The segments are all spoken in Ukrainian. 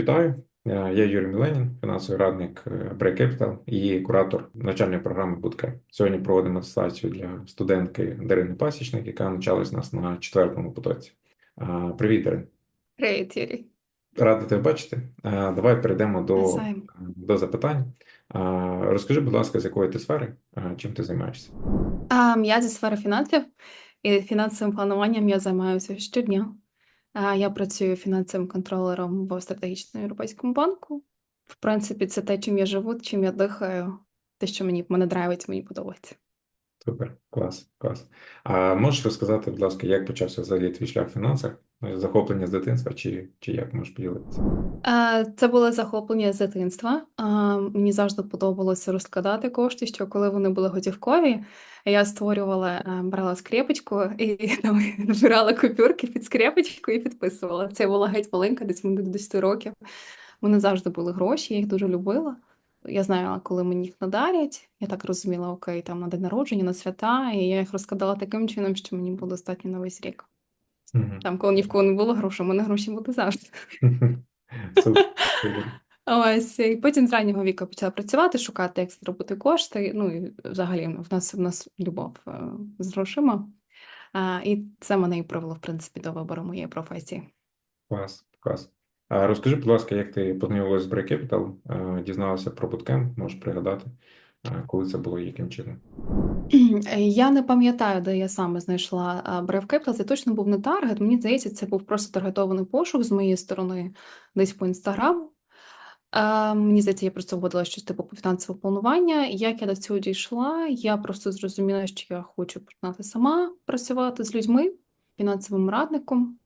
Вітаю, Е, я Юрій Міленін, фінансовий радник е, Break Capital і куратор навчальної програми Bootcamp. Сьогодні проводимо атестацію для студентки Дарини Пасічник, яка навчалась нас на четвертому потоці. Е, Привіт, Дарин. Привіт, Юрій. Радий тебе бачити. Давай перейдемо до, до запитань. Розкажи, будь ласка, з якої ти сфери, чим ти займаєшся? Я зі сфери фінансів і фінансовим плануванням я займаюся щодня. Я працюю фінансовим контролером в стратегічному європейському банку. В принципі, це те, чим я живу, чим я дихаю, те, що мені мене драйвить, мені подобається. Супер, клас, клас. А можеш розказати, будь ласка, як почався взагалі твій шлях в фінансах? Ну, Захоплення з дитинства, чи, чи як можеш поділитися? Це було захоплення з дитинства. Мені завжди подобалося розкладати кошти, що коли вони були готівкові, я створювала, брала скрепочку і там збирала купюрки під скрепочку і підписувала. Це була геть маленька, десь мені до 10 років. Мене завжди були гроші, я їх дуже любила. Я знала, коли мені їх надарять. Я так розуміла, окей, там на день народження, на свята, і я їх розкладала таким чином, що мені було достатньо на весь рік. Мгм. Там, коли ні в кого не було грошей, у мене гроші були завжди. Ось, і потім з раннього віку почала працювати, шукати, як заробити кошти. Ну і взагалі в нас в нас любов е, з грошима. А, і це мене і привело, в принципі, до вибору моєї професії. Клас, клас. Розкажи, будь ласка, як ти познайомилась з Break Capital, е, дізналася про Bootcamp, можеш пригадати, е, коли це було і яким чином? Я не пам'ятаю, де я саме знайшла Brave Capital. Це точно був не таргет. Мені здається, це був просто таргетований пошук з моєї сторони, десь по інстаграму. Мені здається, я просто вводила щось типу фінансове планування. Як я до цього дійшла, я просто зрозуміла, що я хочу починати сама працювати з людьми, фінансовим радником.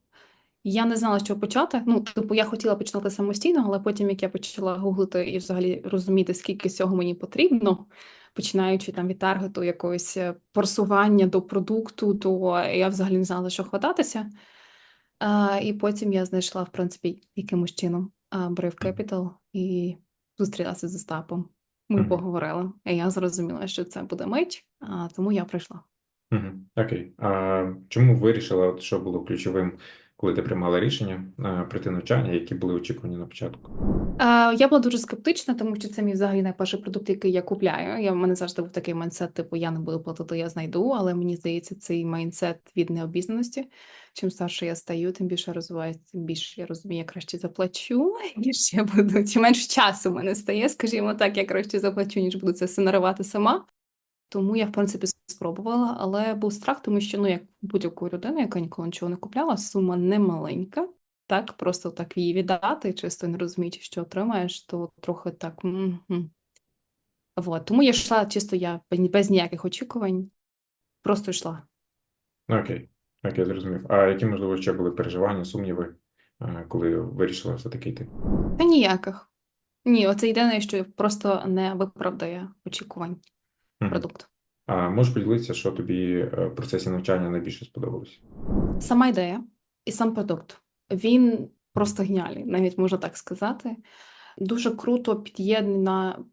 Я не знала, з чого почати. Ну, типу, я хотіла починати самостійно, але потім, як я почала гуглити і взагалі розуміти, скільки цього мені потрібно, починаючи там від таргету якогось е, просування до продукту, то я взагалі не знала, за що хвататися. А, і потім я знайшла, в принципі, якимось чином Brave Capital і зустрілася з Остапом. Ми Мгм. поговорили, і я зрозуміла, що це буде а, тому я прийшла. Окей. А чому вирішила, от що було ключовим, коли ти приймала рішення е, прийти навчання, які були очікувані на початку? Е, Я була дуже скептична, тому що це мій взагалі найперший продукт, який я купляю. Я, в мене завжди був такий майндсет, типу, я не буду платити, я знайду, але мені здається, цей майндсет від необізнаності. Чим старше я стаю, тим більше розвиваюся, тим більше я розумію, я краще заплачу, ніж я буду. Чим менше часу в мене стає, скажімо так, я краще заплачу, ніж буду це все наривати сама. Тому я, в принципі, спробувала, але був страх, тому що, ну, як будь-яку людину, яка ніколи нічого не купляла, сума не маленька. Так, просто так її віддати, чисто не розуміючи, що отримаєш, то трохи так. Вот. Тому я йшла чисто я без ніяких очікувань, просто йшла. Окей, окей, зрозумів. А які, можливо, ще були переживання, сумніви, е, коли вирішила все-таки йти? Та ніяких. Ні, оце єдине, що просто не виправдає очікувань. Продукт. А можеш поділитися, що тобі е, в процесі навчання найбільше сподобалось? Сама ідея і сам продукт. Він просто геніальний, навіть можна так сказати. Дуже круто під'єднана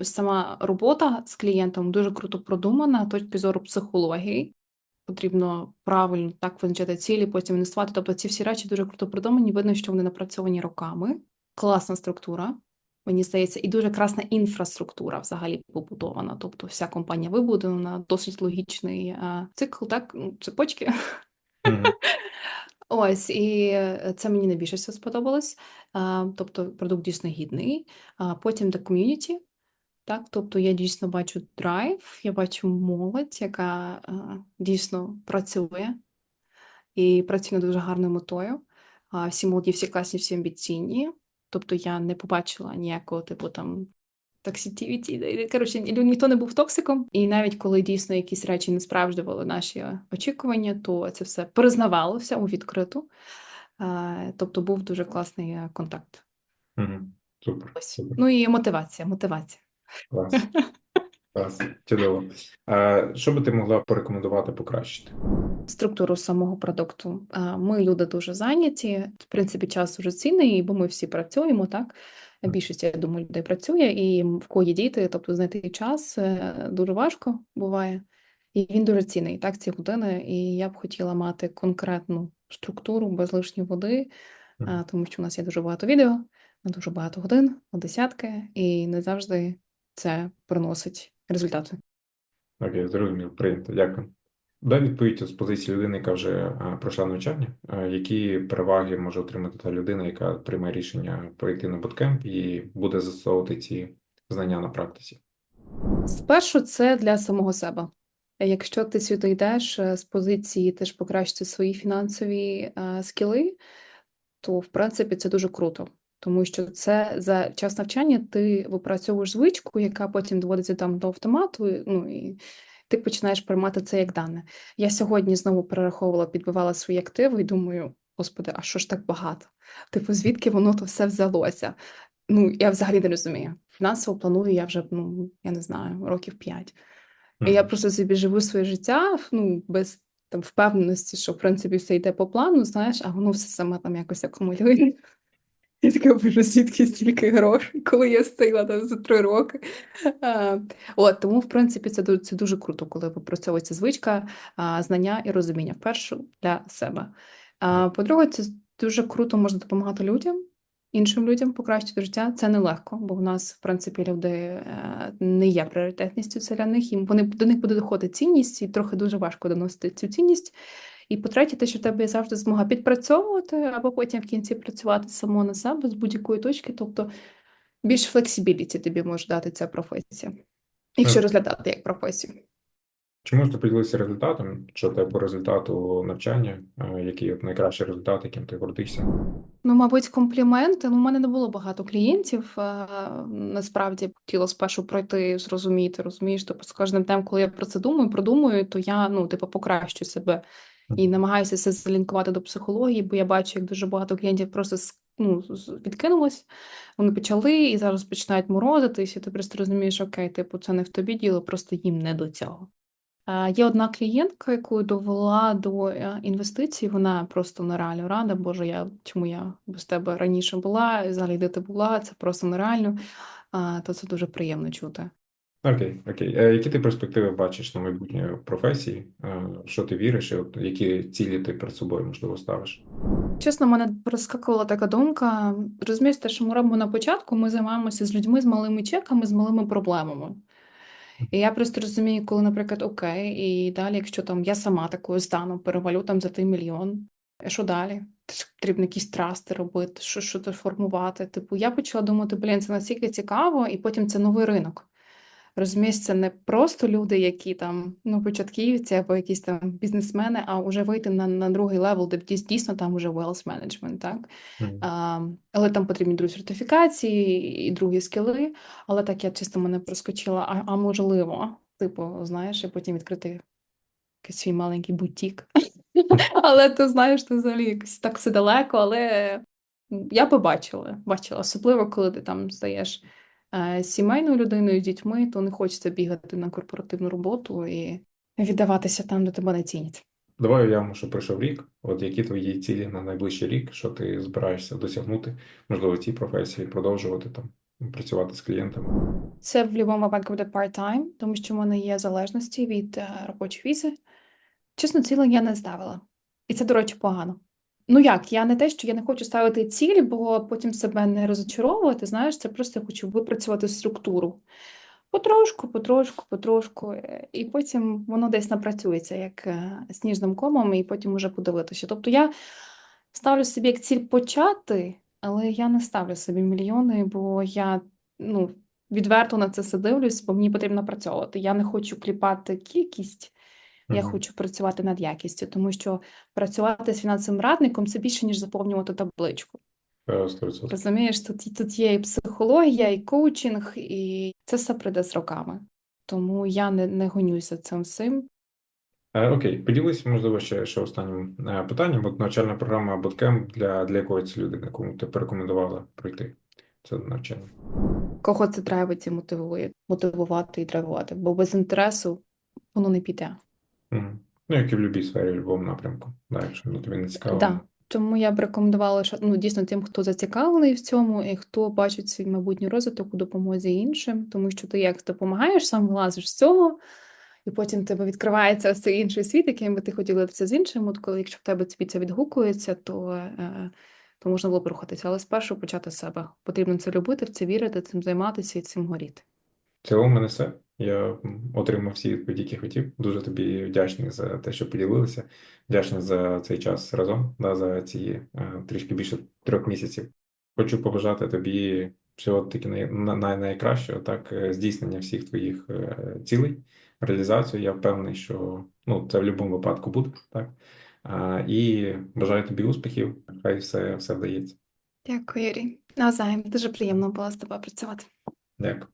сама робота з клієнтом, дуже круто продумана точки зору психології. Потрібно правильно так визначати цілі, потім інвестувати. Тобто ці всі речі дуже круто продумані. Видно, що вони напрацьовані роками. Класна структура, мені здається, і дуже красна інфраструктура взагалі побудована. Тобто вся компанія вибудована, досить логічний е, цикл, так, цепочки. Мгм. Ось, і е, це мені найбільше всього сподобалось. Тобто продукт дійсно гідний. Потім до ком'юніті. Так, тобто я дійсно бачу драйв, я бачу молодь, яка е, дійсно працює і працює над дуже гарною метою. Всі молоді, всі класні, всі амбіційні. Тобто я не побачила ніякого типу там токситівіті. Коротше, ніхто не був токсиком. І навіть коли дійсно якісь речі не справджували наші очікування, то це все признавалося у відкриту. Е, Тобто був дуже класний е, контакт. Супер, Ось. супер. Ну і мотивація, мотивація. Клас. Клас. Чудово. А що би ти могла порекомендувати покращити? Структуру самого продукту. Ми люди дуже зайняті. В принципі, час дуже цінний, бо ми всі працюємо, так? Більшість, я думаю, людей працює, і в кого є діти, тобто знайти час е, дуже важко буває. І він дуже цінний, так, ці години. І я б хотіла мати конкретну структуру без лишньої води, тому що у нас є дуже багато відео, дуже багато годин, десятки, і не завжди це приносить результати. Окей, зрозумів, прийнято, дякую. Дай відповідь з позиції людини, яка вже е, пройшла навчання. Е, Які переваги може отримати та людина, яка приймає рішення пройти на буткемп і буде застосовувати ці знання на практиці? Спершу це для самого себе. Якщо ти сюди йдеш е, з позиції теж покращити свої фінансові скіли, то в принципі це дуже круто, тому що це за час навчання ти випрацьовуєш звичку, яка потім доводиться там до автомату. Ну і ти починаєш приймати це як дане. Я сьогодні знову перераховувала, підбивала свої активи і думаю, господи, а що ж так багато? Типу, звідки воно то все взялося? Ну, я взагалі не розумію. Фінансово планую я вже, ну, я не знаю, років п'ять. І я просто собі живу своє життя, ну, без там впевненості, що в принципі все йде по плану, знаєш, а воно все саме там якось акумулює. І таке боже, звідки стільки грошей, коли я встигла там за три роки. А, от, тому, в принципі, це, це дуже круто, коли випрацьовується звичка, а, знання і розуміння вперше для себе. А, по-друге, це дуже круто може допомагати людям, іншим людям покращити життя. Це нелегко, бо в нас, в принципі, люди е, не є пріоритетністю це для них. Їм вони до них буде доходити цінність, і трохи дуже важко доносити цю цінність. І по-третє, те, що в тебе є завжди змога підпрацьовувати, або потім в кінці працювати само на себе з будь-якої точки. Тобто більш флексибіліті тобі може дати ця професія, якщо розглядати як професію. Чи можете поділитися результатом? Що те по результату навчання? Е, Який от найкращий результат, яким ти гордишся? Ну, мабуть, компліменти. Ну, у мене не було багато клієнтів. е, Насправді хотіла спершу пройти, зрозуміти, розумієш, тобто з кожним днем, коли я про це думаю, продумую, то я ну, типу, покращую себе і намагаюся це залінкувати до психології, бо я бачу, як дуже багато клієнтів просто ну, відкинулось. Вони почали і зараз починають морозитись, і ти просто розумієш, окей, типу, це не в тобі діло, просто їм не до цього. Є одна клієнтка, яку довела до е, інвестицій. Вона просто нереально рада. Боже, я чому я без тебе раніше була, взагалі де ти була, це просто нереально. То це дуже приємно чути. Окей, окей. Е, Які ти перспективи бачиш на майбутнє професії? Е, Що ти віриш, і от які цілі ти перед собою можливо ставиш? Чесно, мене проскакувала така думка. Розумієш, те, що ми робимо на початку, ми займаємося з людьми з малими чеками, з малими проблемами. І я просто розумію, коли, наприклад, окей, і далі, якщо там я сама такою стану, перевалю там за той мільйон, і що далі? Потрібно якісь трасти робити, що, що формувати. Типу, я почала думати, блін, це настільки цікаво, і потім це новий ринок. Розумієш, це не просто люди, які там ну, початківці або якісь там бізнесмени, а вже вийти на, на другий левел, де дійсно там уже wealth management, так? Мгм. А, але там потрібні другі сертифікації і другі скіли. Але так я чисто мене проскочила, а, а можливо, типу, знаєш, і потім відкрити якийсь свій маленький бутік. Але ти знаєш, це взагалі якось так все далеко, але я би бачила, особливо коли ти там стаєш сімейною людиною дітьми, то не хочеться бігати на корпоративну роботу і віддаватися там, де тебе не цінять. Давай уявимо, що пройшов рік. От які твої цілі на найближчий рік, що ти збираєшся досягнути, можливо, цій професії, продовжувати там працювати з клієнтами? Це в будь-якому випадку буде part-time, тому що в мене є залежності від е, робочої візи. Чесно, цілей я не ставила. І це, до речі, погано. Ну як, я не те, що я не хочу ставити ціль, бо потім себе не розочаровувати. Знаєш, це просто я хочу випрацювати структуру. Потрошку, потрошку, потрошку, е, і потім воно десь напрацюється як е, сніжним комом, і потім уже подивитися. Тобто я ставлю собі як ціль почати, але я не ставлю собі мільйони, бо я ну, відверто на це все дивлюсь, бо мені потрібно працьовувати. Я не хочу кліпати кількість, я хочу працювати над якістю, тому що працювати з фінансовим радником це більше, ніж заповнювати табличку. Е, 100%. Розумієш, тут, тут є і психологія, і коучинг, і це все прийде з роками. Тому я не, не гонюся цим всім. Е, Окей, поділись, можливо, ще, ще останнім е, питанням. От навчальна програма Bootcamp для, для якої це людини, кому ти порекомендувала пройти це навчання? Кого це драйвить і мотивує, мотивувати і драйвувати, бо без інтересу воно не піде. Мгм. Ну, як і в будь-якій сфері, в будь-якому напрямку. Да, якщо ну, тобі не цікаво. Да. Тому я б рекомендувала, що ну, дійсно тим, хто зацікавлений в цьому, і хто бачить свій майбутній розвиток у допомозі іншим, тому що ти як допомагаєш, сам вилазиш з цього, і потім в тебе відкривається ось цей інший світ, яким би ти хотів ділитися з іншим. От коли якщо в тебе тобі це відгукується, то е, то можна було б рухатися. Але спершу почати з себе. Потрібно це любити, в це вірити, цим займатися і цим горіти. В цілому в мене все. Я отримав всі відповіді, які хотів. Дуже тобі вдячний за те, що поділилися. Вдячний за цей час разом, да, за ці е, трішки більше трьох місяців. Хочу побажати тобі всього таки най, най, найкращого, так, е, здійснення всіх твоїх е, цілей, реалізацію. Я впевнений, що ну, це в будь-якому випадку буде, так. І бажаю тобі успіхів. Хай все, все вдається. Дякую, Юрій. Навзаєм. Дуже приємно було з тобою працювати. Дякую.